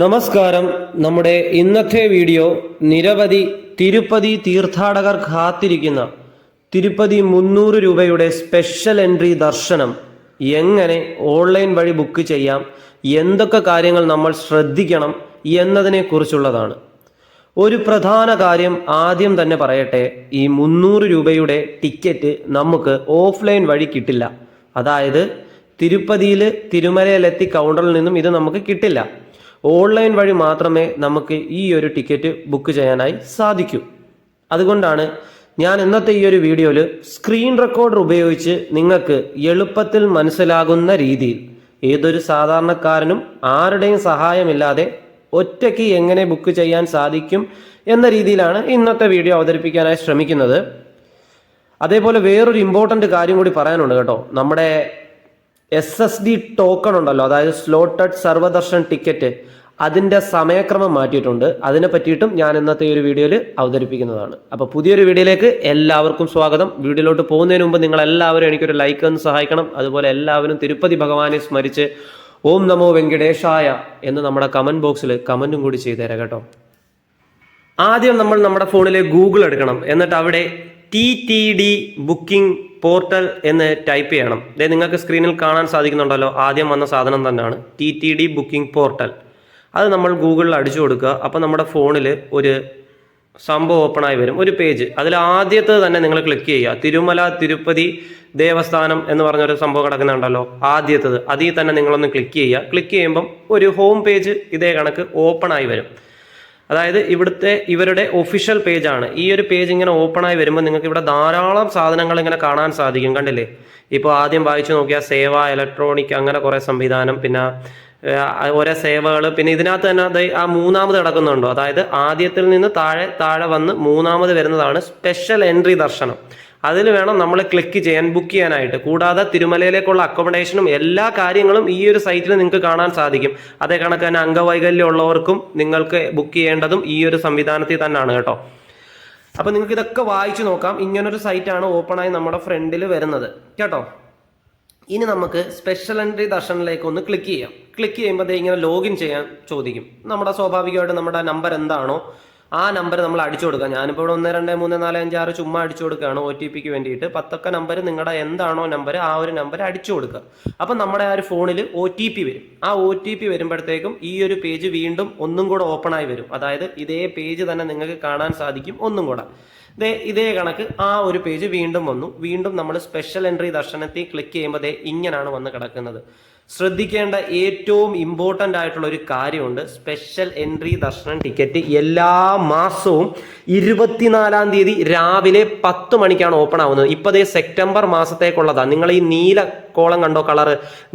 നമസ്കാരം. നമ്മുടെ ഇന്നത്തെ വീഡിയോ നിരവധി തിരുപ്പതി തീർത്ഥാടകർ കാത്തിരിക്കുന്ന തിരുപ്പതി മുന്നൂറ് രൂപയുടെ സ്പെഷ്യൽ എൻട്രി ദർശനം. എങ്ങനെ ഓൺലൈൻ വഴി ബുക്ക് ചെയ്യാം? എന്തൊക്കെ കാര്യങ്ങൾ നമ്മൾ ശ്രദ്ധിക്കണം എന്നതിനെ കുറിച്ചുള്ളതാണ് ഒരു പ്രധാന കാര്യം ആദ്യം തന്നെ പറയട്ടെ ഈ മുന്നൂറ് രൂപയുടെ ടിക്കറ്റ് നമുക്ക് ഓഫ്ലൈൻ വഴി കിട്ടില്ല. അതായത് തിരുപ്പതിയിൽ തിരുമലയിലെത്തി കൗണ്ടറിൽ നിന്നും ഇത് നമുക്ക് കിട്ടില്ല. ഓൺലൈൻ വഴി മാത്രമേ നമുക്ക് ഈ ഒരു ടിക്കറ്റ് ബുക്ക് ചെയ്യാനായി സാധിക്കൂ. അതുകൊണ്ടാണ് ഞാൻ ഇന്നത്തെ ഈ ഒരു വീഡിയോയിൽ സ്ക്രീൻ റെക്കോർഡർ ഉപയോഗിച്ച് നിങ്ങൾക്ക് എളുപ്പത്തിൽ മനസ്സിലാകുന്ന രീതിയിൽ ഏതൊരു സാധാരണക്കാരനും ആരുടെയും സഹായമില്ലാതെ ഒറ്റയ്ക്ക് എങ്ങനെ ബുക്ക് ചെയ്യാൻ സാധിക്കും എന്ന രീതിയിലാണ് ഇന്നത്തെ വീഡിയോ അവതരിപ്പിക്കാനായി ശ്രമിക്കുന്നത്. അതേപോലെ വേറൊരു ഇമ്പോർട്ടന്റ് കാര്യം കൂടി പറയാനുണ്ട് കേട്ടോ. നമ്മുടെ എസ് എസ് ഡി ടോക്കൺ ഉണ്ടല്ലോ അതായത് സ്ലോട്ടഡ് സർവദർശൻ ടിക്കറ്റ് അതിന്റെ സമയക്രമം മാറ്റിയിട്ടുണ്ട്. അതിനെ പറ്റിയിട്ടും ഞാൻ ഇന്നത്തെ ഒരു വീഡിയോയിൽ അവതരിപ്പിക്കുന്നതാണ്. അപ്പോൾ പുതിയൊരു വീഡിയോയിലേക്ക് എല്ലാവർക്കും സ്വാഗതം. വീഡിയോയിലോട്ട് പോകുന്നതിന് മുമ്പ് നിങ്ങൾ എല്ലാവരും എനിക്കൊരു ലൈക്ക് ഒന്ന് സഹായിക്കണം. അതുപോലെ എല്ലാവരും തിരുപ്പതി ഭഗവാനെ സ്മരിച്ച് ഓം നമോ വെങ്കടേശായ എന്ന് നമ്മുടെ കമന്റ് ബോക്സിൽ കമന്റും കൂടി ചെയ്തേരാം കേട്ടോ. ആദ്യം നമ്മൾ നമ്മുടെ ഫോണിലെ ഗൂഗിൾ എടുക്കണം. എന്നിട്ട് അവിടെ T T D booking portal എന്ന് ടൈപ്പ് ചെയ്യണം. ദേ നിങ്ങൾക്ക് സ്ക്രീനിൽ കാണാൻ സാധിക്കുന്നുണ്ടല്ലോ. ആദ്യം വന്ന സാധനം തന്നെയാണ് T T D booking portal അത് നമ്മൾ ഗൂഗിളിൽ അടിച്ചു കൊടുക്കുക. അപ്പോൾ നമ്മുടെ ഫോണിൽ ഒരു സംഭവം ഓപ്പണായി വരും. ഒരു പേജ് അതിൽ ആദ്യത്തെ തന്നെ നിങ്ങൾ ക്ലിക്ക് ചെയ്യുക. തിരുമല തിരുപ്പതി ദേവസ്ഥാനം എന്ന് പറഞ്ഞൊരു സംഭവം കിടക്കുന്നുണ്ടല്ലോ. ആദ്യത്തത്. അതിൽ തന്നെ നിങ്ങളൊന്ന് ക്ലിക്ക് ചെയ്യുക. ക്ലിക്ക് ചെയ്യുമ്പം ഒരു ഹോം പേജ് ഇതേ കണക്ക് ഓപ്പൺ ആയി വരും. അതായത് ഇവിടുത്തെ ഇവരുടെ ഒഫീഷ്യൽ പേജാണ് ഈ ഒരു പേജ് ഇങ്ങനെ ഓപ്പൺ ആയി വരുമ്പോൾ നിങ്ങൾക്ക് ഇവിടെ ധാരാളം സാധനങ്ങൾ ഇങ്ങനെ കാണാൻ സാധിക്കും. കണ്ടില്ലേ? ഇപ്പോൾ ആദ്യം വായിച്ചു നോക്കിയാൽ സേവ ഇലക്ട്രോണിക് അങ്ങനെ കുറേ സംവിധാനം. പിന്നെ ഓരോ സേവകൾ. പിന്നെ ഇതിനകത്ത് തന്നെ അത് ആ മൂന്നാമത് കിടക്കുന്നുണ്ടോ? അതായത് ആദ്യത്തിൽ നിന്ന് താഴെ താഴെ വന്ന് മൂന്നാമത് വരുന്നതാണ് സ്പെഷ്യൽ എൻട്രി ദർശനം. അതിൽ വേണം നമ്മൾ ക്ലിക്ക് ചെയ്യാൻ ബുക്ക് ചെയ്യാനായിട്ട്. കൂടാതെ തിരുമലയിലേക്കുള്ള അക്കോമഡേഷനും എല്ലാ കാര്യങ്ങളും ഈ ഒരു സൈറ്റിൽ നിങ്ങൾക്ക് കാണാൻ സാധിക്കും. അതേ കണക്ക് തന്നെ അംഗവൈകല്യം ഉള്ളവർക്കും നിങ്ങൾക്ക് ബുക്ക് ചെയ്യേണ്ടതും ഈ ഒരു സംവിധാനത്തിൽ തന്നെയാണ് കേട്ടോ. അപ്പോൾ നിങ്ങൾക്ക് ഇതൊക്കെ വായിച്ചു നോക്കാം. ഇങ്ങനൊരു സൈറ്റാണ് ഓപ്പണായി നമ്മുടെ ഫ്രണ്ടിൽ വരുന്നത്. കേട്ടോ? ഇനി നമുക്ക് സ്പെഷ്യൽ എൻട്രി ദർശനിലേക്ക് ഒന്ന് ക്ലിക്ക് ചെയ്യാം. ക്ലിക്ക് ചെയ്യുമ്പോൾ ഇങ്ങനെ ലോഗിൻ ചെയ്യാൻ ചോദിക്കും. നമ്മുടെ സ്വാഭാവികമായിട്ട് നമ്മുടെ നമ്പർ എന്താണോ ആ നമ്പർ നമ്മൾ അടിച്ചു കൊടുക്കുക ഞാനിപ്പോൾ ഇവിടെ ഒന്ന് രണ്ട് മൂന്ന് നാല് അഞ്ച് ആറ് ചുമ്മാ അടിച്ചു കൊടുക്കുകയാണ് ഒ ടി പിക്ക് വേണ്ടിയിട്ട്. പത്തൊക്കെ നമ്പർ നിങ്ങളുടെ എന്താണോ നമ്പർ ആ ഒരു നമ്പർ അടിച്ചു കൊടുക്കുക. അപ്പം നമ്മുടെ ആ ഒരു ഫോണിൽ ഒ ടി പി വരും. ആ ഒ ടി പി വരുമ്പോഴത്തേക്കും ഈ ഒരു പേജ് വീണ്ടും ഒന്നും കൂടെ ഓപ്പൺ ആയി വരും. അതായത് ഇതേ പേജ് തന്നെ നിങ്ങൾക്ക് കാണാൻ സാധിക്കും ഒന്നും കൂടെ. ദേ ഇതേ കണക്ക് ആ ഒരു പേജ് വീണ്ടും വന്നു. വീണ്ടും നമ്മൾ സ്പെഷ്യൽ എൻട്രി ദർശനത്തിൽ ക്ലിക്ക് ചെയ്യുമ്പോൾ ദേ ഇങ്ങനെയാണ് വന്ന് കിടക്കുന്നത്. ശ്രദ്ധിക്കേണ്ട ഏറ്റവും ഇമ്പോർട്ടന്റ് ആയിട്ടുള്ള ഒരു കാര്യമുണ്ട്. സ്പെഷ്യൽ എൻട്രി ദർശനം ടിക്കറ്റ് എല്ലാ മാസവും ഇരുപത്തിനാലാം തീയതി രാവിലെ പത്ത് മണിക്കാണ് ഓപ്പൺ ആവുന്നത്. ഇപ്പോൾ ദേ സെപ്റ്റംബർ മാസത്തേക്കുള്ളതാണ് നിങ്ങൾ ഈ നീല കോളം കണ്ടോ കളർ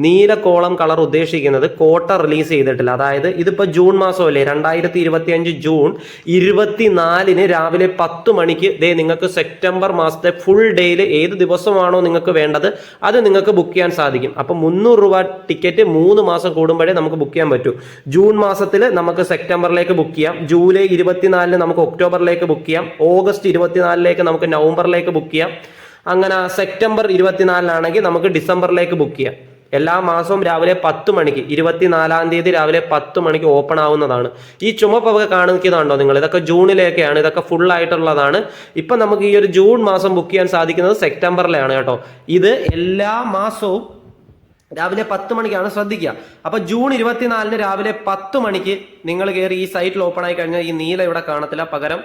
നീല കോളം കളർ ഉദ്ദേശിക്കുന്നത് കോട്ട റിലീസ് ചെയ്തിട്ടില്ല. അതായത് ഇതിപ്പോൾ ജൂൺ മാസമല്ലേ? രണ്ടായിരത്തി ഇരുപത്തി അഞ്ച് ജൂൺ ഇരുപത്തിനാലിന് രാവിലെ പത്ത് മണിക്ക് ദേ നിങ്ങൾക്ക് സെപ്റ്റംബർ മാസത്തെ ഫുൾ ഡേയിൽ ഏത് ദിവസമാണോ നിങ്ങൾക്ക് വേണ്ടത് അത് നിങ്ങൾക്ക് ബുക്ക് ചെയ്യാൻ സാധിക്കും. അപ്പം മുന്നൂറ് രൂപ ടിക്കറ്റ് മൂന്ന് മാസം കൂടുമ്പോഴേ നമുക്ക് ബുക്ക് ചെയ്യാൻ പറ്റൂ. ജൂൺ മാസത്തിൽ നമുക്ക് സെപ്റ്റംബറിലേക്ക് ബുക്ക് ചെയ്യാം. ജൂലൈ ഇരുപത്തിനാലിന് നമുക്ക് ഒക്ടോബറിലേക്ക് ബുക്ക് ചെയ്യാം. ഓഗസ്റ്റ് ഇരുപത്തിനാലിലേക്ക് നമുക്ക് നവംബറിലേക്ക് ബുക്ക് ചെയ്യാം. അങ്ങനെ സെപ്റ്റംബർ ഇരുപത്തിനാലിനാണെങ്കിൽ നമുക്ക് ഡിസംബറിലേക്ക് ബുക്ക് ചെയ്യാം. എല്ലാ മാസവും രാവിലെ പത്ത് മണിക്ക് ഇരുപത്തിനാലാം തീയതി രാവിലെ പത്ത് മണിക്ക് ഓപ്പൺ ആവുന്നതാണ്. ഈ ചുമപ്പൊക്കെ കാണിക്കുന്നുണ്ടോ നിങ്ങൾ? ഇതൊക്കെ ജൂണിലേക്കാണ് ഇതൊക്കെ ഫുൾ ആയിട്ടുള്ളതാണ്. ഇപ്പം നമുക്ക് ഈ ഒരു ജൂൺ മാസം ബുക്ക് ചെയ്യാൻ സാധിക്കുന്നത് സെപ്റ്റംബറിലാണ് കേട്ടോ. ഇത് എല്ലാ മാസവും രാവിലെ പത്ത് മണിക്കാണ് ശ്രദ്ധിക്കുക. അപ്പൊ ജൂൺ ഇരുപത്തിനാലിന് രാവിലെ പത്ത് മണിക്ക് നിങ്ങൾ കയറി ഈ സൈറ്റിൽ ഓപ്പൺ ആയി കഴിഞ്ഞാൽ ഈ നീല ഇവിടെ കാണത്തില്ല. പകരം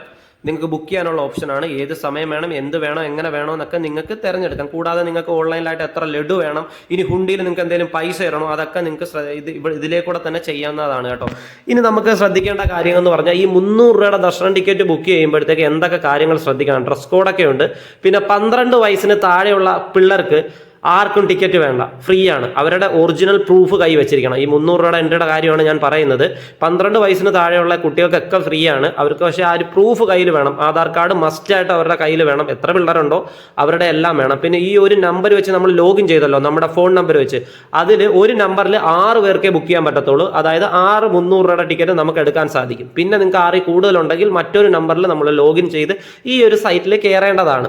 നിങ്ങൾക്ക് ബുക്ക് ചെയ്യാനുള്ള ഓപ്ഷനാണ് ഏത് സമയം വേണം എന്ത് വേണം എങ്ങനെ വേണോ എന്നൊക്കെ നിങ്ങൾക്ക് തിരഞ്ഞെടുക്കാം. കൂടാതെ നിങ്ങൾക്ക് ഓൺലൈനിലായിട്ട് എത്ര ലഡു വേണം ഇനി ഹുണ്ടിയിൽ നിങ്ങൾക്ക് എന്തെങ്കിലും പൈസ ഇടണോ അതൊക്കെ നിങ്ങൾക്ക് ഇതിലേക്കൂടെ തന്നെ ചെയ്യാവുന്നതാണ് കേട്ടോ. ഇനി നമുക്ക് ശ്രദ്ധിക്കേണ്ട കാര്യങ്ങൾ എന്ന് പറഞ്ഞാൽ ഈ മുന്നൂറ് രൂപയുടെ ദർശനം ടിക്കറ്റ് ബുക്ക് ചെയ്യുമ്പോഴത്തേക്ക് എന്തൊക്കെ കാര്യങ്ങൾ ശ്രദ്ധിക്കണം. ഡ്രസ് കോഡൊക്കെ ഉണ്ട്. പിന്നെ പന്ത്രണ്ട് വയസ്സിന് താഴെയുള്ള പിള്ളേർക്ക് ആർക്കും ടിക്കറ്റ് വേണ്ട. ഫ്രീ ആണ്. അവരുടെ ഒറിജിനൽ പ്രൂഫ് കൈ വെച്ചിരിക്കണം. ഈ മുന്നൂറ് രൂപയുടെ എന്റെ കാര്യമാണ് ഞാൻ പറയുന്നത്. പന്ത്രണ്ട് വയസ്സിന് താഴെയുള്ള കുട്ടികൾക്കൊക്കെ ഫ്രീ ആണ്. അവർക്ക് പക്ഷേ ആ ഒരു പ്രൂഫ് കയ്യിൽ വേണം. ആധാർ കാർഡ് മസ്റ്റ് ആയിട്ട് അവരുടെ കയ്യിൽ വേണം. എത്ര പിള്ളേരുണ്ടോ അവരുടെ എല്ലാം വേണം. പിന്നെ ഈ ഒരു നമ്പർ വെച്ച് നമ്മൾ ലോഗിൻ ചെയ്തല്ലോ നമ്മുടെ ഫോൺ നമ്പർ വെച്ച്. അതിൽ ഒരു നമ്പറിൽ ആറ് പേർക്കേ ബുക്ക് ചെയ്യാൻ പറ്റത്തുള്ളൂ. അതായത് ആറ് മുന്നൂറ് രൂപയുടെ ടിക്കറ്റ് നമുക്ക് എടുക്കാൻ സാധിക്കും. പിന്നെ നിങ്ങൾക്ക് ആറിൽ കൂടുതലുണ്ടെങ്കിൽ മറ്റൊരു നമ്പറിൽ നമ്മൾ ലോഗിൻ ചെയ്ത് ഈ ഒരു സൈറ്റിൽ കയറേണ്ടതാണ്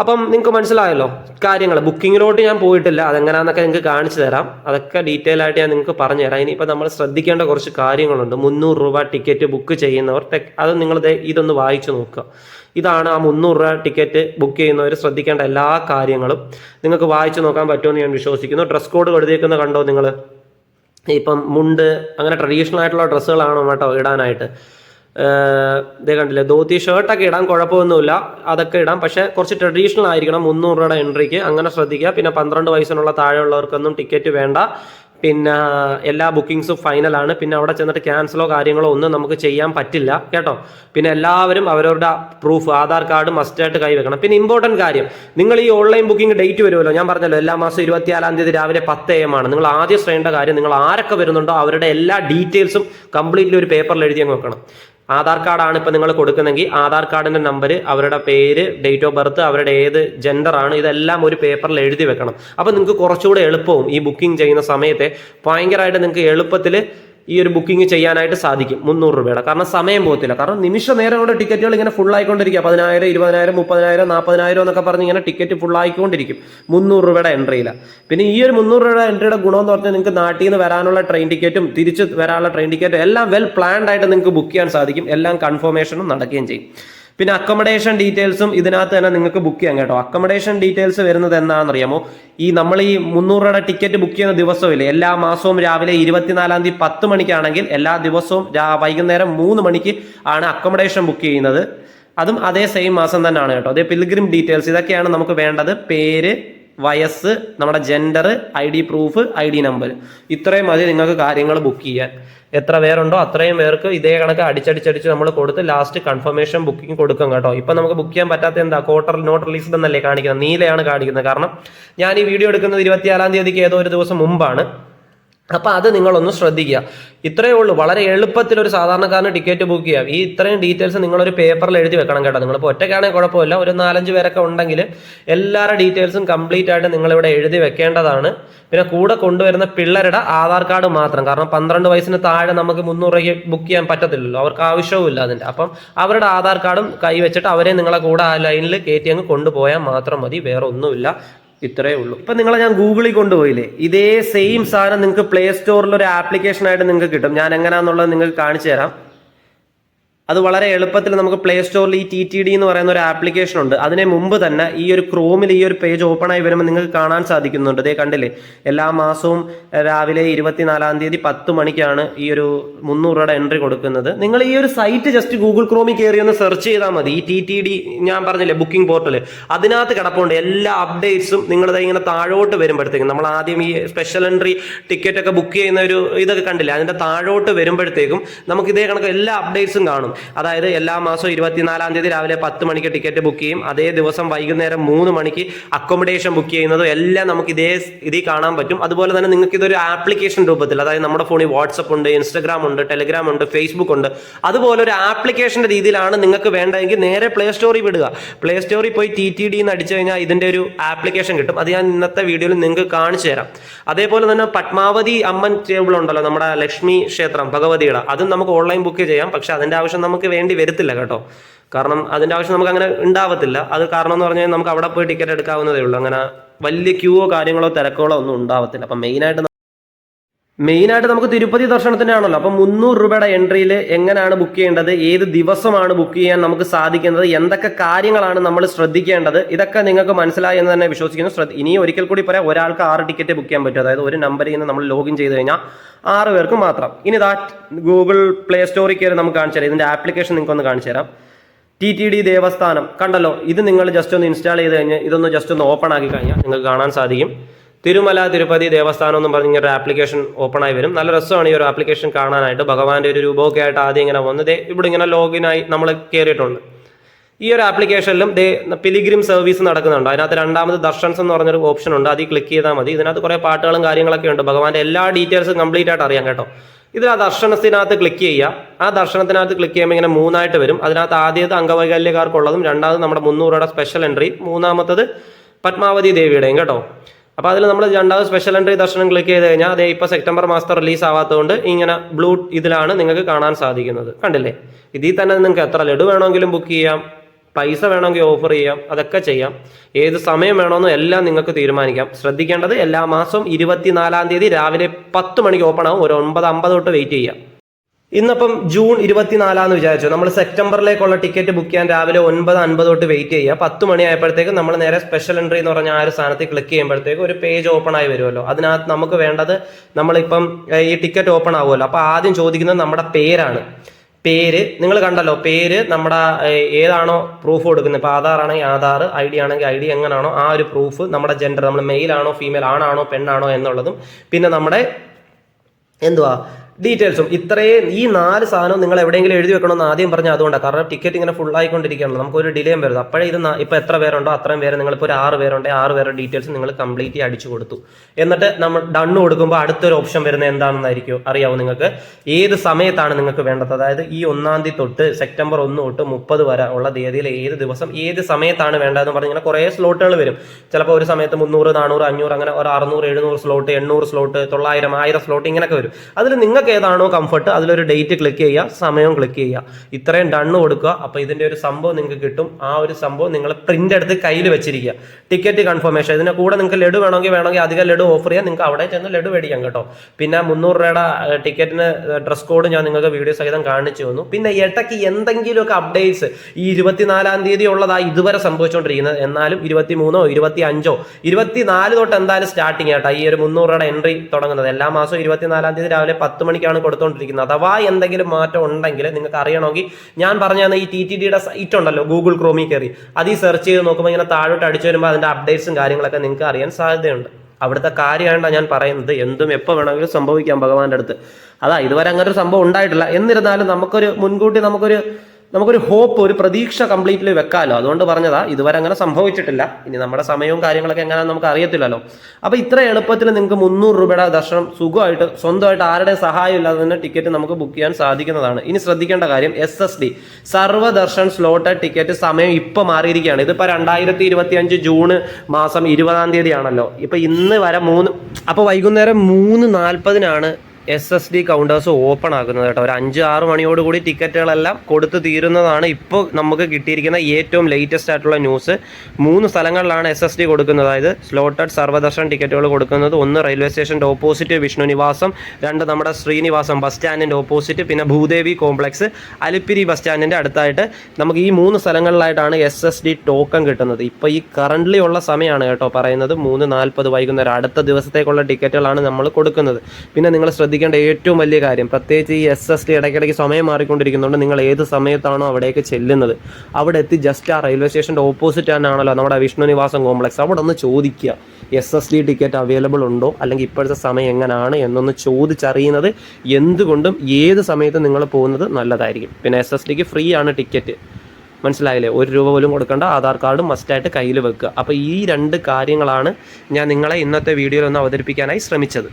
അപ്പം നിങ്ങൾക്ക് മനസ്സിലായല്ലോ കാര്യങ്ങൾ ബുക്കിങ്ങിലോട്ട് ഞാൻ പോയിട്ടില്ല. അതെങ്ങനെയാണെന്നൊക്കെ നിങ്ങൾക്ക് കാണിച്ചു തരാം. അതൊക്കെ ഡീറ്റെയിൽ ആയിട്ട് ഞാൻ നിങ്ങൾക്ക് പറഞ്ഞു തരാം. ഇനിയിപ്പോൾ നമ്മൾ ശ്രദ്ധിക്കേണ്ട കുറച്ച് കാര്യങ്ങളുണ്ട്. മുന്നൂറ് രൂപ ടിക്കറ്റ് ബുക്ക് ചെയ്യുന്നവർ അത് നിങ്ങൾ ഇതൊന്ന് വായിച്ചു നോക്കുക. ഇതാണ് ആ മുന്നൂറ് രൂപ ടിക്കറ്റ് ബുക്ക് ചെയ്യുന്നവർ ശ്രദ്ധിക്കേണ്ട എല്ലാ കാര്യങ്ങളും. നിങ്ങൾക്ക് വായിച്ചു നോക്കാൻ പറ്റുമെന്ന് ഞാൻ വിശ്വസിക്കുന്നു. ഡ്രസ് കോഡ് എഴുതിയേക്കുന്ന കണ്ടോ നിങ്ങൾ ഇപ്പം മുണ്ട് അങ്ങനെ ട്രഡീഷണൽ ആയിട്ടുള്ള ഡ്രസ്സുകളാണോ കേട്ടോ ഇടാനായിട്ട്? ഇതേ കണ്ടില്ലേ ധോത്തി ഷർട്ടൊക്കെ ഇടാൻ കുഴപ്പമൊന്നുമില്ല. അതൊക്കെ ഇടാം. പക്ഷേ കുറച്ച് ട്രഡീഷണൽ ആയിരിക്കണം മുന്നൂറ് രൂപയുടെ എൻട്രിക്ക് അങ്ങനെ ശ്രദ്ധിക്കുക. പിന്നെ പന്ത്രണ്ട് വയസ്സിനുള്ള താഴെയുള്ളവർക്കൊന്നും ടിക്കറ്റ് വേണ്ട. പിന്നെ എല്ലാ ബുക്കിങ്സും ഫൈനലാണ് പിന്നെ അവിടെ ചെന്നിട്ട് ക്യാൻസലോ കാര്യങ്ങളോ ഒന്നും നമുക്ക് ചെയ്യാൻ പറ്റില്ല. കേട്ടോ? പിന്നെ എല്ലാവരും അവരവരുടെ പ്രൂഫ് ആധാർ കാർഡ് മസ്റ്റായിട്ട് കൈവെക്കണം പിന്നെ ഇമ്പോർട്ടന്റ് കാര്യം. നിങ്ങൾ ഈ ഓൺലൈൻ ബുക്കിംഗ് ഡേറ്റ് വരുമല്ലോ. ഞാൻ പറഞ്ഞല്ലോ എല്ലാ മാസം ഇരുപത്തിനാലാം തീയതി രാവിലെ പത്ത് എ എം ആണ്. നിങ്ങൾ ആദ്യം ശ്രേണ്ട കാര്യം നിങ്ങൾ ആരൊക്കെ വരുന്നുണ്ടോ അവരുടെ എല്ലാ ഡീറ്റെയിൽസും കംപ്ലീറ്റ്ലി ഒരു പേപ്പറിൽ എഴുതി അങ്ങ് വെക്കണം. ആധാർ കാർഡാണ് ഇപ്പം നിങ്ങൾ കൊടുക്കുന്നെങ്കിൽ ആധാർ കാർഡിന്റെ നമ്പർ അവരുടെ പേര് ഡേറ്റ് ഓഫ് ബർത്ത് അവരുടെ ഏത് ജെൻഡറാണ് ഇതെല്ലാം ഒരു പേപ്പറിൽ എഴുതി വെക്കണം. അപ്പോൾ നിങ്ങൾക്ക് കുറച്ചുകൂടെ എളുപ്പവും ഈ ബുക്കിംഗ് ചെയ്യുന്ന സമയത്തെ ഭയങ്കരമായിട്ട് നിങ്ങൾക്ക് എളുപ്പത്തിൽ ഈ ഒരു ബുക്കിംഗ് ചെയ്യാനായിട്ട് സാധിക്കും മുന്നൂറ് രൂപയുടെ. കാരണം സമയം പോകത്തില്ല. കാരണം നിമിഷ നേരം കൊണ്ട് ടിക്കറ്റുകൾ ഇങ്ങനെ ഫുൾ പതിനായിരം ഇരുപതിനായിരം മുപ്പതിനായിരം നാൽപ്പതിനായിരം എന്നൊക്കെ പറഞ്ഞ് ഇങ്ങനെ ടിക്കറ്റ് ഫുൾ ആയിക്കൊണ്ടിരിക്കും മുന്നൂറ് രൂപയുടെ എൻട്രിയില്ല പിന്നെ ഈ ഒരു മുന്നൂറ് രൂപയുടെ എൻട്രിയുടെ ഗുണം എന്ന് പറഞ്ഞാൽ നിങ്ങൾക്ക് നാട്ടിൽ നിന്ന് വരാനുള്ള ട്രെയിൻ ടിക്കറ്റും തിരിച്ച് വരാനുള്ള ട്രെയിൻ ടിക്കറ്റും എല്ലാം വെൽ പ്ലാൻഡ് ആയിട്ട് നിങ്ങൾക്ക് ബുക്ക് ചെയ്യാൻ സാധിക്കും. എല്ലാം കൺഫർമേഷനും നടക്കുകയും ചെയ്യും. പിന്നെ അക്കോമഡേഷൻ ഡീറ്റെയിൽസും ഇതിനകത്ത് തന്നെ നിങ്ങൾക്ക് ബുക്ക് ചെയ്യാം കേട്ടോ. അക്കോമഡേഷൻ ഡീറ്റെയിൽസ് വരുന്നത് എന്താണെന്നറിയാമോ? ഈ നമ്മൾ ഈ മുന്നൂറ് രൂപയുടെ ടിക്കറ്റ് ബുക്ക് ചെയ്യുന്ന ദിവസമില്ലേ? എല്ലാ മാസവും രാവിലെ ഇരുപത്തിനാലാം തീയതി പത്ത് മണിക്കാണെങ്കിൽ എല്ലാ ദിവസവും വൈകുന്നേരം മൂന്ന് മണിക്ക് ആണ് അക്കോമഡേഷൻ ബുക്ക് ചെയ്യുന്നത്. അതും അതേ സെയിം മാസം തന്നെയാണ് കേട്ടോ. അതേ പിൽഗ്രിം ഡീറ്റെയിൽസ് ഇതൊക്കെയാണ് നമുക്ക് വേണ്ടത്. പേര് വയസ്സ് നമ്മുടെ gender I D proof I D number ഇത്രയും മതി നിങ്ങൾക്ക് കാര്യങ്ങൾ ബുക്ക് ചെയ്യാൻ. എത്ര പേരുണ്ടോ അത്രയും പേർക്ക് ഇതേ കണക്ക് അടിച്ചടിച്ചടിച്ച് നമ്മൾ കൊടുത്ത് ലാസ്റ്റ് കൺഫർമേഷൻ ബുക്കിംഗ് കൊടുക്കും കേട്ടോ. ഇപ്പം നമുക്ക് ബുക്ക് ചെയ്യാൻ പറ്റാത്ത എന്താ? ക്വാർട്ടർ നോട്ട് റിലീസ്ഡ് എന്നല്ലേ കാണിക്കുന്നത്? നീലയാണ് കാണിക്കുന്നത്. കാരണം ഞാൻ ഈ വീഡിയോ എടുക്കുന്നത് ഇരുപത്തിയാറാം തീയതിക്ക് ഏതോ ഒരു ദിവസം മുമ്പാണ്. അപ്പൊ അത് നിങ്ങളൊന്ന് ശ്രദ്ധിക്കുക. ഇത്രയേ ഉള്ളൂ. വളരെ എളുപ്പത്തിൽ ഒരു സാധാരണക്കാരന് ടിക്കറ്റ് ബുക്ക് ചെയ്യാം. ഈ ഇത്രയും ഡീറ്റെയിൽസ് നിങ്ങളൊരു പേപ്പറിൽ എഴുതി വെക്കണം കേട്ടോ. നിങ്ങളിപ്പോൾ ഒറ്റയ്ക്കാണെങ്കിൽ കുഴപ്പമില്ല. ഒരു നാലഞ്ച് പേരൊക്കെ ഉണ്ടെങ്കിൽ എല്ലാവരുടെ ഡീറ്റെയിൽസും കംപ്ലീറ്റ് ആയിട്ട് നിങ്ങളിവിടെ എഴുതി വെക്കേണ്ടതാണ്. പിന്നെ കൂടെ കൊണ്ടുവരുന്ന പിള്ളേരുടെ ആധാർ കാർഡ് മാത്രം. കാരണം പന്ത്രണ്ട് വയസ്സിന് താഴെ നമുക്ക് മുന്നൂറ് രൂപയ്ക്ക് ബുക്ക് ചെയ്യാൻ പറ്റത്തില്ലല്ലോ. അവർക്ക് ആവശ്യവുമില്ല അതിന്റെ അപ്പം അവരുടെ ആധാർ കാർഡും കൈവച്ചിട്ട് അവരെ നിങ്ങളെ കൂടെ ആ ലൈനിൽ കയറ്റി അങ്ങ് കൊണ്ടുപോയാൽ മാത്രം മതി. വേറെ ഒന്നുമില്ല. ഇത്രയേ ഉള്ളൂ. ഇപ്പൊ നിങ്ങളെ ഞാൻ ഗൂഗിളിൽ കൊണ്ടുപോയില്ലേ? ഇതേ സെയിം സാധനം നിങ്ങൾക്ക് പ്ലേ സ്റ്റോറിൽ ഒരു ആപ്ലിക്കേഷൻ ആയിട്ട് നിങ്ങൾക്ക് കിട്ടും. ഞാൻ എങ്ങനെയാണെന്നുള്ളത് നിങ്ങൾക്ക് കാണിച്ചു തരാം അത് വളരെ എളുപ്പത്തിൽ നമുക്ക് പ്ലേ സ്റ്റോറിൽ ഈ ടി ടി ഡി എന്ന് പറയുന്ന ഒരു ആപ്ലിക്കേഷൻ ഉണ്ട്. അതിനെ മുമ്പ് തന്നെ ഈ ഒരു ക്രോമിൽ ഈ ഒരു പേജ് ഓപ്പൺ ആയി വരുമ്പോൾ നിങ്ങൾക്ക് കാണാൻ സാധിക്കുന്നുണ്ട്. ഇതേ കണ്ടില്ലേ? എല്ലാ മാസവും രാവിലെ ഇരുപത്തിനാലാം തീയതി പത്ത് മണിക്കാണ് ഈ ഒരു മുന്നൂറ് രൂപയുടെ എൻട്രി കൊടുക്കുന്നത്. നിങ്ങൾ ഈ ഒരു സൈറ്റ് ജസ്റ്റ് ഗൂഗിൾ ക്രോമിൽ കയറി ഒന്ന് സെർച്ച് ചെയ്താൽ മതി. ഈ ടി ടി ഡി ഞാൻ പറഞ്ഞില്ലേ ബുക്കിംഗ് പോർട്ടൽ അതിനകത്ത് കിടപ്പുണ്ട്. എല്ലാ അപ്ഡേറ്റ്സും നിങ്ങളിത് ഇങ്ങനെ താഴോട്ട് വരുമ്പോഴത്തേക്കും നമ്മൾ ആദ്യം ഈ സ്പെഷ്യൽ എൻട്രി ടിക്കറ്റ് ഒക്കെ ബുക്ക് ചെയ്യുന്ന ഒരു ഇതൊക്കെ കണ്ടില്ലേ? അതിന്റെ താഴോട്ട് വരുമ്പോഴത്തേക്കും നമുക്ക് ഇതേ കണക്ക് എല്ലാ അപ്ഡേറ്റ്സും കാണും. അതായത് എല്ലാ മാസവും ഇരുപത്തിനാലാം തീയതി രാവിലെ പത്ത് മണിക്ക് ടിക്കറ്റ് ബുക്ക് ചെയ്യും. അതേ ദിവസം വൈകുന്നേരം മൂന്ന് മണിക്ക് അക്കോമഡേഷൻ ബുക്ക് ചെയ്യുന്നതും എല്ലാം നമുക്ക് ഇതേ ഇതിൽ കാണാൻ പറ്റും. അതുപോലെ തന്നെ നിങ്ങൾക്ക് ഇതൊരു ആപ്ലിക്കേഷൻ രൂപത്തിൽ അതായത് നമ്മുടെ ഫോണിൽ വാട്സപ്പ് ഉണ്ട് ഇൻസ്റ്റാഗ്രാം ഉണ്ട് ടെലിഗ്രാം ഉണ്ട് ഫേസ്ബുക്ക് ഉണ്ട്. അതുപോലെ ഒരു ആപ്ലിക്കേഷന്റെ രീതിയിലാണ് നിങ്ങൾക്ക് വേണ്ടതെങ്കിൽ നേരെ പ്ലേ സ്റ്റോറിൽ വിടുക. പ്ലേ സ്റ്റോറിൽ പോയി ടി ടി ഡി എന്ന് അടിച്ചു കഴിഞ്ഞാൽ ഇതിന്റെ ഒരു ആപ്ലിക്കേഷൻ കിട്ടും. അത് ഞാൻ ഇന്നത്തെ വീഡിയോയിൽ നിങ്ങൾക്ക് കാണിച്ചു തരാം. അതേപോലെ തന്നെ പത്മാവതി അമ്മൻ ടേബിൾ ഉണ്ടല്ലോ നമ്മുടെ ലക്ഷ്മി ക്ഷേത്രം ഭഗവതിയുടെ. അതും നമുക്ക് ഓൺലൈൻ ബുക്ക് ചെയ്യാം. പക്ഷെ അതിന്റെ ആവശ്യം നമുക്ക് വേണ്ടി വരത്തില്ല കേട്ടോ. കാരണം അതിന്റെ ആവശ്യം നമുക്ക് അങ്ങനെ ഉണ്ടാവത്തില്ല. അത് കാരണം എന്ന് പറഞ്ഞാൽ നമുക്ക് അവിടെ പോയി ടിക്കറ്റ് എടുക്കാവുന്നതേ ഉള്ളൂ. അങ്ങനെ വലിയ ക്യൂവോ കാര്യങ്ങളോ തിരക്കുകളോ ഒന്നും ഉണ്ടാവത്തില്ല. അപ്പം മെയിനായിട്ട് മെയിനായിട്ട് നമുക്ക് തിരുപ്പതി ദർശനത്തിനാണല്ലോ. അപ്പം മുന്നൂറ് രൂപയുടെ എൻട്രിയിൽ എങ്ങനെയാണ് ബുക്ക് ചെയ്യേണ്ടത്? ഏത് ദിവസമാണ് ബുക്ക് ചെയ്യാൻ നമുക്ക് സാധിക്കുന്നത് എന്തൊക്കെ കാര്യങ്ങളാണ് നമ്മൾ ശ്രദ്ധിക്കേണ്ടത്? ഇതൊക്കെ നിങ്ങൾക്ക് മനസ്സിലായി എന്ന് തന്നെ വിശ്വസിക്കുന്നു. ശ്രദ്ധ ഇനി ഒരിക്കൽ കൂടി പറയാം ഒരാൾക്ക് ആറ് ടിക്കറ്റ് ബുക്ക് ചെയ്യാൻ പറ്റും. അതായത് ഒരു നമ്പറിൽ നിന്ന് നമ്മൾ ലോഗിൻ ചെയ്ത് കഴിഞ്ഞാൽ ആറ് പേർക്ക് മാത്രം. ഇനി ഇതാ ഗൂഗിൾ പ്ലേ സ്റ്റോറിൽ കയറി നമുക്ക് കാണിച്ചു തരാം. ഇതിന്റെ ആപ്ലിക്കേഷൻ നിങ്ങൾക്ക് ഒന്ന് കാണിച്ചു തരാം. ടി ടി ഡി ദേവസ്ഥാനം. കണ്ടല്ലോ ഇത് നിങ്ങൾ ജസ്റ്റ് ഒന്ന് ഇൻസ്റ്റാൾ ചെയ്ത് കഴിഞ്ഞാൽ ഇതൊന്ന് ജസ്റ്റ് ഒന്ന് ഓപ്പൺ ആക്കി കഴിഞ്ഞാൽ നിങ്ങൾക്ക് കാണാൻ സാധിക്കും. തിരുമല തിരുപ്പതി ദേവസ്ഥാനം എന്നും പറഞ്ഞ ഒരു ആപ്ലിക്കേഷൻ ഓപ്പൺ ആയി വരും. നല്ല രസമാണ് ഈ ഒരു ആപ്ലിക്കേഷൻ കാണാനായിട്ട്. ഭഗവാന്റെ ഒരു രൂപമൊക്കെ ആയിട്ട് ആദ്യം ഇങ്ങനെ വന്നത് ഇവിടെ ഇങ്ങനെ ലോഗിനായി നമ്മൾ കയറിയിട്ടുണ്ട് ഈ ഒരു ആപ്ലിക്കേഷനിലും ദേ പിലിഗ്രിം സർവീസ് നടക്കുന്നുണ്ട്. അതിനകത്ത് രണ്ടാമത് ദർശൻസ് എന്ന് പറഞ്ഞൊരു ഓപ്ഷൻ ഉണ്ട്. അതിൽ ക്ലിക്ക് ചെയ്താൽ മതി. ഇതിനകത്ത് കുറേ പാട്ടുകളും കാര്യങ്ങളൊക്കെ ഉണ്ട്. ഭഗവാന്റെ എല്ലാ ഡീറ്റെയിൽസും കംപ്ലീറ്റ് ആയിട്ട് അറിയാം കേട്ടോ. ഇതിൽ ആ ദർശനത്തിനകത്ത് ക്ലിക്ക് ചെയ്യുക. ആ ദർശനത്തിനകത്ത് ക്ലിക്ക് ചെയ്യുമ്പോൾ ഇങ്ങനെ മൂന്നായിട്ട് വരും. അതിനകത്ത് ആദ്യത്തെ അംഗവൈകല്യക്കാർക്കുള്ളതും രണ്ടാമത് നമ്മുടെ മുന്നൂറ് സ്പെഷ്യൽ എൻട്രി മൂന്നാമത്തത് പത്മാവതി ദേവിയുടെയും കേട്ടോ. അപ്പോൾ അതിൽ നമ്മൾ രണ്ടാമത് സ്പെഷ്യൽ എൻട്രി ദർശനം ക്ലിക്ക് ചെയ്ത് കഴിഞ്ഞാൽ അതേ ഇപ്പോൾ സെപ്റ്റംബർ മാസത്തെ റിലീസ് ആവാത്തതുകൊണ്ട് ഇങ്ങനെ ബ്ലൂ ഇതിലാണ് നിങ്ങൾക്ക് കാണാൻ സാധിക്കുന്നത്. കണ്ടില്ലേ? ഇതിൽ തന്നെ നിങ്ങൾക്ക് എത്ര ലഡു വേണമെങ്കിലും ബുക്ക് ചെയ്യാം പൈസ വേണമെങ്കിൽ ഓഫർ ചെയ്യാം അതൊക്കെ ചെയ്യാം. ഏത് സമയം വേണമെന്നും എല്ലാം നിങ്ങൾക്ക് തീരുമാനിക്കാം. ശ്രദ്ധിക്കേണ്ടത് എല്ലാ മാസവും ഇരുപത്തിനാലാം തീയതി രാവിലെ പത്ത് മണിക്ക് ഓപ്പൺ ആവും. ഒരു ഒൻപത് അമ്പത് തൊട്ട് വെയിറ്റ് ചെയ്യാം. ഇന്നപ്പം ജൂൺ ഇരുപത്തിനാലാന്ന് വിചാരിച്ചു. നമ്മൾ സെപ്റ്റംബറിലേക്കുള്ള ടിക്കറ്റ് ബുക്ക് ചെയ്യാൻ രാവിലെ ഒൻപത് അൻപത് തൊട്ട് വെയിറ്റ് ചെയ്യുക. പത്ത് മണി ആയപ്പോഴത്തേക്ക് നമ്മൾ നേരെ സ്പെഷ്യൽ എൻട്രി എന്ന് പറഞ്ഞ ആ ഒരു സ്ഥാനത്ത് ക്ലിക്ക് ചെയ്യുമ്പോഴത്തേക്ക് ഒരു പേജ് ഓപ്പൺ ആയി വരുമല്ലോ. അതിനകത്ത് നമുക്ക് വേണ്ടത് നമ്മളിപ്പം ഈ ടിക്കറ്റ് ഓപ്പൺ ആവുമല്ലോ. അപ്പോൾ ആദ്യം ചോദിക്കുന്നത് നമ്മുടെ പേരാണ്. പേര് നിങ്ങൾ കണ്ടല്ലോ പേര് നമ്മുടെ ഏതാണോ പ്രൂഫ് കൊടുക്കുന്നത്. ഇപ്പോൾ ആധാർ ആണെങ്കിൽ ആധാർ ഐ ഡി ആണെങ്കിൽ ഐ ഡി എങ്ങനെയാണോ ആ ഒരു പ്രൂഫ് നമ്മുടെ ജെൻഡർ നമ്മൾ മെയിൽ ആണോ ഫീമെയിൽ ആണാണോ പെണ്ണാണോ എന്നുള്ളതും പിന്നെ നമ്മുടെ എന്തുവാ ഡീറ്റെയിൽസും. ഇത്രയും ഈ നാല് സാധനവും നിങ്ങൾ എവിടെയെങ്കിലും എഴുതി വെക്കണമെന്ന് ആദ്യം പറഞ്ഞ അതുകൊണ്ടാണ്. കാരണം ടിക്കറ്റ് ഇങ്ങനെ ഫുൾ ആയിക്കൊണ്ടിരിക്കുകയാണ് നമുക്ക് ഒരു ഡിലേയും വരുന്നത് അപ്പോഴേ ഇത് ഇപ്പോൾ ഇപ്പൊ എത്ര പേരുണ്ടോ അത്രയും പേര് നിങ്ങളിപ്പോൾ ഒരു ആറ് പേരുണ്ടെങ്കിൽ ആറ് പേരുടെ ഡീറ്റെയിൽസ് നിങ്ങൾ കംപ്ലീറ്റ് അടിച്ചു കൊടുത്തു. എന്നിട്ട് നമ്മൾ ഡണ്ണ് കൊടുക്കുമ്പോൾ അടുത്തൊരു ഓപ്ഷൻ വരുന്നത് എന്താണെന്നായിരിക്കും അറിയാവും നിങ്ങൾക്ക്? ഏത് സമയത്താണ് നിങ്ങൾക്ക് വേണ്ടത്? അതായത് ഈ ഒന്നാം തീയതി തൊട്ട് സെപ്റ്റംബർ ഒന്ന് തൊട്ട് മുപ്പത് വരെ ഉള്ള തീയതിയിൽ ഏത് ദിവസം ഏത് സമയത്താണ് വേണ്ടതെന്ന് പറഞ്ഞ് ഇങ്ങനെ കുറേ സ്ലോട്ടുകൾ വരും. ചിലപ്പോൾ ഒരു സമയത്ത് മുന്നൂറ് നാനൂറ് അഞ്ഞൂറ് അങ്ങനെ ഒരു അറുന്നൂറ് എഴുന്നൂറ് സ്ലോട്ട് എണ്ണൂറ് സ്ലോട്ട് തൊള്ളായിരം ആയിരം സ്ലോട്ട് ഇങ്ങനെയൊക്കെ വരും. അതിൽ നിങ്ങൾക്ക് ഏതാണോ കംഫർട്ട് അതിലൊരു ഡേറ്റ് ക്ലിക്ക് ചെയ്യുക സമയവും ക്ലിക്ക് ചെയ്യുക. ഇത്രയും ഡണ്ണ് കൊടുക്കുക. അപ്പോൾ ഇതിന്റെ ഒരു സംഭവം നിങ്ങൾക്ക് കിട്ടും. ആ ഒരു സംഭവം നിങ്ങൾ പ്രിന്റ് എടുത്ത് കയ്യിൽ വെച്ചിരിക്കുക. ടിക്കറ്റ് കൺഫർമേഷൻ ഇതിന്റെ കൂടെ നിങ്ങൾക്ക് ലഡു വേണമെങ്കിൽ വേണമെങ്കിൽ അധികം ലഡു ഓഫർ ചെയ്യാം. നിങ്ങൾക്ക് അവിടെ ചെന്ന് ലഡു മേടിക്കാം കേട്ടോ. പിന്നെ മുന്നൂറ് രൂപയുടെ ടിക്കറ്റിന് ഡ്രസ് കോഡ് ഞാൻ നിങ്ങൾക്ക് വീഡിയോ സഹിതം കാണിച്ചു തന്നു. പിന്നെ ഇടയ്ക്ക് എന്തെങ്കിലുമൊക്കെ അപ്ഡേറ്റ്സ് ഈ ഇരുപത്തിനാലാം തീയതി ഉള്ളതാ ഇതുവരെ സംഭവിച്ചുകൊണ്ടിരിക്കുന്നത് എന്നാലും ഇരുപത്തി മൂന്നോ ഇരുപത്തി അഞ്ചോ ഇരുപത്തിനാല് തൊട്ട് എന്തായാലും സ്റ്റാർട്ടിങ് ആട്ടോ ഈ ഒരു മുന്നൂറ് രൂപയുടെ എൻട്രി തുടങ്ങുന്നത്. എല്ലാ മാസവും ഇരുപത്തിനാലാം തീയതി രാവിലെ പത്ത് മണിക്കാണ് കൊടുത്തുകൊണ്ടിരിക്കുന്നത് അഥവാ എന്തെങ്കിലും മാറ്റം ഉണ്ടെങ്കിൽ നിങ്ങൾക്ക് അറിയണമെങ്കിൽ ഞാൻ പറഞ്ഞ ഈ ടി ടി ഡിയുടെ സൈറ്റ് ഉണ്ടല്ലോ ഗൂഗിൾ ക്രോമിൽ കയറി. അത് ഈ സെർച്ച് ചെയ്ത് നോക്കുമ്പോൾ ഇങ്ങനെ താഴോട്ട് അടിച്ചു വരുമ്പോൾ അതിന്റെ അപ്ഡേറ്റ്സും കാര്യങ്ങളൊക്കെ നിങ്ങൾക്ക് അറിയാൻ സാധ്യതയുണ്ട്. അവിടുത്തെ കാര്യമായിട്ടാണ് ഞാൻ പറയുന്നത്. എന്തും എപ്പോൾ വേണമെങ്കിലും സംഭവിക്കാം ഭഗവാന്റെ അടുത്ത്. അതാ ഇതുവരെ അങ്ങനെ ഒരു സംഭവം ഉണ്ടായിട്ടില്ല. എന്നിരുന്നാലും നമുക്കൊരു മുൻകൂട്ടി നമുക്കൊരു നമുക്കൊരു ഹോപ്പ് ഒരു പ്രതീക്ഷ കംപ്ലീറ്റ്ലി വെക്കാമല്ലോ അതുകൊണ്ട് പറഞ്ഞതാ ഇതുവരെ അങ്ങനെ സംഭവിച്ചിട്ടില്ല. ഇനി നമ്മുടെ സമയവും കാര്യങ്ങളൊക്കെ എങ്ങനെയാണെന്ന് നമുക്ക് അറിയത്തില്ലല്ലോ. അപ്പോൾ ഇത്ര എളുപ്പത്തിൽ നിങ്ങൾക്ക് മുന്നൂറ് രൂപയുടെ ദർശനം സുഖമായിട്ട് സ്വന്തമായിട്ട് ആരുടെയും സഹായം ഇല്ലാതെ തന്നെ ടിക്കറ്റ് നമുക്ക് ബുക്ക് ചെയ്യാൻ സാധിക്കുന്നതാണ്. ഇനി ശ്രദ്ധിക്കേണ്ട കാര്യം S S D Sarvadarshan slot ticket സമയം ഇപ്പോൾ മാറിയിരിക്കുകയാണ്. ഇതിപ്പോൾ രണ്ടായിരത്തി ഇരുപത്തി അഞ്ച് ജൂൺ മാസം ഇരുപതാം തീയതിയാണല്ലോ. ഇപ്പോൾ ഇപ്പൊ ഇന്ന് വരെ മൂന്ന് അപ്പോൾ വൈകുന്നേരം മൂന്ന് നാൽപ്പതിനാണ് S S D counters open ആക്കുന്നത് കേട്ടോ. ഒരു അഞ്ച് ആറ് മണിയോടുകൂടി ടിക്കറ്റുകളെല്ലാം കൊടുത്തു തീരുന്നതാണ് ഇപ്പോൾ നമുക്ക് കിട്ടിയിരിക്കുന്ന ഏറ്റവും ലേറ്റസ്റ്റ് ആയിട്ടുള്ള ന്യൂസ് മൂന്ന് സ്ഥലങ്ങളിലാണ് എസ് എസ് ഡി കൊടുക്കുന്നത്. അതായത് സ്ലോട്ടഡ് സർവദർശൻ ടിക്കറ്റുകൾ കൊടുക്കുന്നത്. ഒന്ന് റെയിൽവേ സ്റ്റേഷന്റെ ഓപ്പോസിറ്റ് വിഷ്ണു നിവാസം. രണ്ട് നമ്മുടെ ശ്രീനിവാസം ബസ് സ്റ്റാൻഡിന്റെ ഓപ്പോസിറ്റ് പിന്നെ ഭൂദേവി കോംപ്ലക്സ് അലിപ്പിരി ബസ് സ്റ്റാൻഡിന്റെ അടുത്തായിട്ട് നമുക്ക് ഈ മൂന്ന് സ്ഥലങ്ങളിലായിട്ടാണ് എസ് എസ് ഡി ടോക്കൺ കിട്ടുന്നത്. ഇപ്പോൾ ഈ കറന്റ്ലി ഉള്ള സമയമാണ് കേട്ടോ പറയുന്നത്. മൂന്ന് നാൽപ്പത് വൈകുന്നേരം അടുത്ത ദിവസത്തേക്കുള്ള ടിക്കറ്റുകളാണ് നമ്മൾ കൊടുക്കുന്നത്. പിന്നെ നിങ്ങൾ ശ്രദ്ധിക്കേണ്ട ഏറ്റവും വലിയ കാര്യം പ്രത്യേകിച്ച് ഈ എസ് എസ് ടി ഇടയ്ക്കിടയ്ക്ക് സമയം മാറിക്കൊണ്ടിരിക്കുന്നുണ്ട് നിങ്ങൾ ഏത് സമയത്താണോ അവിടേക്ക് ചെല്ലുന്നത്. അവിടെ എത്തി ജസ്റ്റ് ആ റെയിൽവേ സ്റ്റേഷന്റെ ഓപ്പോസിറ്റ് തന്നെയാണല്ലോ നമ്മുടെ വിഷ്ണു നിവാസം കോംപ്ലക്സ് അവിടെ ഒന്ന് ചോദിക്കുക S S D ticket available ഉണ്ടോ? അല്ലെങ്കിൽ ഇപ്പോഴത്തെ സമയം എങ്ങനെയാണ് എന്നൊന്ന് ചോദിച്ചറിയുന്നത് എന്തുകൊണ്ടും ഏത് സമയത്ത് നിങ്ങൾ പോകുന്നത് നല്ലതായിരിക്കും. പിന്നെ എസ് എസ് ഡിക്ക് ഫ്രീ ആണ് ടിക്കറ്റ് മനസ്സിലായില്ലേ? ഒരു രൂപ പോലും കൊടുക്കേണ്ട. ആധാർ കാർഡും മസ്റ്റായിട്ട് കയ്യിൽ വെക്കുക. അപ്പോൾ ഈ രണ്ട് കാര്യങ്ങളാണ് ഞാൻ നിങ്ങളെ ഇന്നത്തെ വീഡിയോയിൽ ഒന്ന് അവതരിപ്പിക്കാനായി ശ്രമിച്ചത്.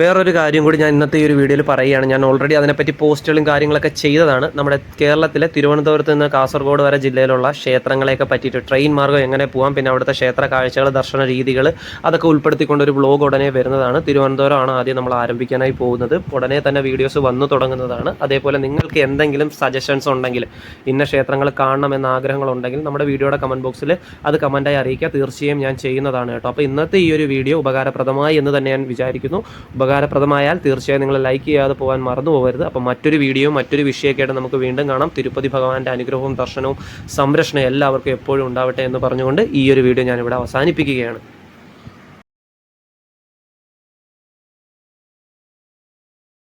വേറൊരു കാര്യം കൂടി ഞാൻ ഇന്നത്തെ ഈ ഒരു വീഡിയോയിൽ പറയുകയാണ്. ഞാൻ ഓൾറെഡി അതിനെപ്പറ്റി പോസ്റ്റുകളും കാര്യങ്ങളൊക്കെ ചെയ്തതാണ്. നമ്മുടെ കേരളത്തിലെ തിരുവനന്തപുരത്ത് നിന്ന് കാസർഗോഡ് വരെ ജില്ലയിലുള്ള ക്ഷേത്രങ്ങളെയൊക്കെ പറ്റിയിട്ട് ട്രെയിൻ മാർഗം എങ്ങനെ പോകാം പിന്നെ അവിടുത്തെ ക്ഷേത്ര കാഴ്ചകൾ ദർശന രീതികൾ അതൊക്കെ ഉൾപ്പെടുത്തിക്കൊണ്ട് ഒരു വ്ലോഗ് ഉടനെ വരുന്നതാണ്. തിരുവനന്തപുരമാണ് ആദ്യം നമ്മൾ ആരംഭിക്കാനായി പോകുന്നത്. ഉടനെ തന്നെ വീഡിയോസ് വന്നു തുടങ്ങുന്നതാണ്. അതേപോലെ നിങ്ങൾക്ക് എന്തെങ്കിലും സജഷൻസ് ഉണ്ടെങ്കിൽ ഇന്ന ക്ഷേത്രങ്ങൾ കാണണമെന്ന ആഗ്രഹങ്ങളുണ്ടെങ്കിൽ നമ്മുടെ വീഡിയോയുടെ കമന്റ് ബോക്സിൽ അത് കമന്റായി അറിയിക്കുക. തീർച്ചയായും ഞാൻ ചെയ്യുന്നതാണ് കേട്ടോ. അപ്പോൾ ഇന്നത്തെ ഈ ഒരു വീഡിയോ ഉപകാരപ്രദമായി എന്ന് തന്നെ ഞാൻ വിചാരിക്കുന്നു. ഉപകാരപ്രദമായാൽ തീർച്ചയായും നിങ്ങൾ ലൈക്ക് ചെയ്യാതെ പോകാൻ മറന്നു പോകരുത്. അപ്പോൾ മറ്റൊരു വീഡിയോ മറ്റൊരു വിഷയമൊക്കെയായിട്ട് നമുക്ക് വീണ്ടും കാണാം. തിരുപ്പതി ഭഗവാന്റെ അനുഗ്രഹവും ദർശനവും സംരക്ഷണവും എല്ലാവർക്കും എപ്പോഴും ഉണ്ടാവട്ടെ എന്ന് പറഞ്ഞുകൊണ്ട് ഈ ഒരു വീഡിയോ ഞാനിവിടെ അവസാനിപ്പിക്കുകയാണ്.